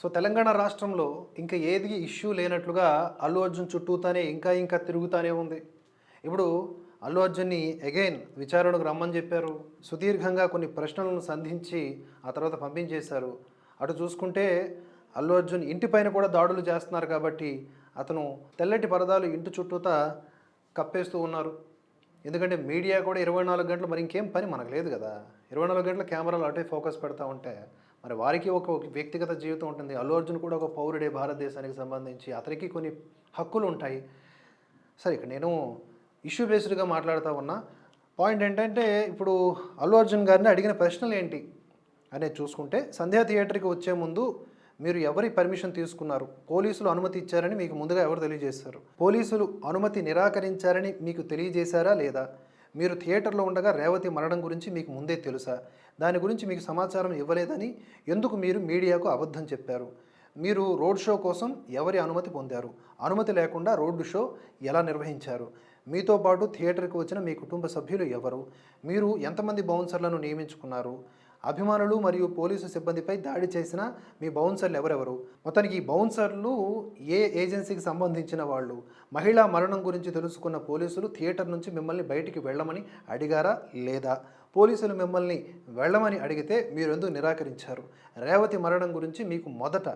So Telangana రాష్ట్రంలో ఇంకా ఏది ఇష్యూ లేనట్లుగా అల్లు అర్జున్ చుట్టూతానే ఇంకా ఇంకా తిరుగుతానే ఉంది. ఇప్పుడు అల్లు అర్జున్ని అగైన్ విచారణకు రమ్మని చెప్పారు. సుదీర్ఘంగా కొన్ని ప్రశ్నలను సంధించి ఆ తర్వాత పంపించేశారు. అటు చూసుకుంటే అల్లు అర్జున్ ఇంటిపైన కూడా దాడులు చేస్తున్నారు కాబట్టి అతను తెల్లటి పరదాలు ఇంటి చుట్టూతా కప్పేస్తూ ఉన్నారు. ఎందుకంటే మీడియా కూడా ఇరవై నాలుగు గంటలు మరి ఇంకేం పని మనకు లేదు కదా. ఇరవై నాలుగు గంటల కెమెరాలు అటే ఫోకస్ పెడతా ఉంటే మరి వారికి ఒక వ్యక్తిగత జీవితం ఉంటుంది. అల్లు అర్జున్ కూడా ఒక పౌరుడే భారతదేశానికి సంబంధించి. అతనికి కొన్ని హక్కులు ఉంటాయి. సరే ఇక్కడ నేను ఇష్యూ బేస్డ్గా మాట్లాడుతూ ఉన్నా. పాయింట్ ఏంటంటే ఇప్పుడు అల్లు అర్జున్ గారిని అడిగిన ప్రశ్నలు ఏంటి? అనేది చూసుకుంటే సంధ్యా థియేటర్కి వచ్చే ముందు మీరు ఎవరి పర్మిషన్ తీసుకున్నారు? పోలీసులు అనుమతి ఇచ్చారని మీకు ముందుగా ఎవరు తెలియజేశారు? పోలీసులు అనుమతి నిరాకరించారని మీకు తెలియజేశారా లేదా? మీరు థియేటర్లో ఉండగా రేవతి మరణం గురించి మీకు ముందే తెలుసా? దాని గురించి మీకు సమాచారం ఇవ్వలేదని ఎందుకు మీరు మీడియాకు అబద్ధం చెప్పారు? మీరు రోడ్ షో కోసం ఎవరి అనుమతి పొందారు? అనుమతి లేకుండా రోడ్డు షో ఎలా నిర్వహించారు? మీతో పాటు థియేటర్కి వచ్చిన మీ కుటుంబ సభ్యులు ఎవరు? మీరు ఎంతమంది బౌన్సర్లను నియమించుకున్నారు? అభిమానులు మరియు పోలీసు సిబ్బందిపై దాడి చేసిన మీ బౌన్సర్లు ఎవరెవరు? మొత్తానికి ఈ బౌన్సర్లు ఏ ఏజెన్సీకి సంబంధించిన వాళ్ళు? మహిళా మరణం గురించి తెలుసుకున్న పోలీసులు థియేటర్ నుంచి మిమ్మల్ని బయటికి వెళ్ళమని అడిగారా లేదా? పోలీసులు మిమ్మల్ని వెళ్ళమని అడిగితే మీరు ఎందుకు నిరాకరించారు? రేవతి మరణం గురించి మీకు మొదట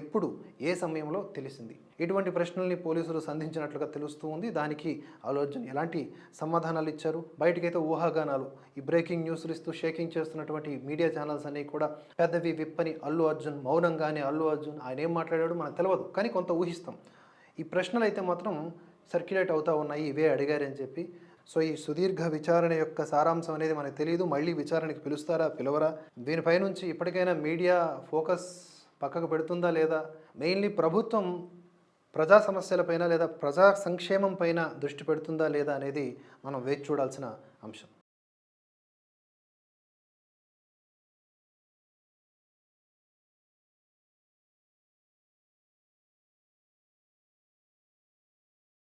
ఎప్పుడు ఏ సమయంలో తెలిసింది? ఇటువంటి ప్రశ్నల్ని పోలీసులు సంధించినట్లుగా తెలుస్తూ ఉంది. దానికి ఆలోచన ఎలాంటి సమాధానాలు ఇచ్చారు? బయటకైతే ఊహాగానాలు ఈ బ్రేకింగ్ న్యూస్లు ఇస్తూ షేకింగ్ చేస్తున్నటువంటి మీడియా ఛానల్స్ అన్నీ కూడా పెద్దవి విప్పని అల్లు అర్జున్ మౌనంగానే అల్లు అర్జున్ ఆయన ఏం మాట్లాడాడు మనకు తెలియదు కానీ కొంత ఊహిస్తాం. ఈ ప్రశ్నలు అయితే మాత్రం సర్క్యులేట్ అవుతూ ఉన్నాయి. ఇవే అడిగారని చెప్పి సో ఈ సుదీర్ఘ విచారణ యొక్క సారాంశం అనేది మనకు తెలియదు మళ్ళీ విచారణకి పిలుస్తారా పిలవరా? దీనిపై నుంచి ఇప్పటికైనా మీడియా ఫోకస్ పక్కకు పెడుతుందా లేదా? మెయిన్లీ ప్రభుత్వం ప్రజా సమస్యలపైన లేదా ప్రజా సంక్షేమం పైన దృష్టి పెడుతుందా లేదా అనేది మనం వేచి చూడాల్సిన అంశం.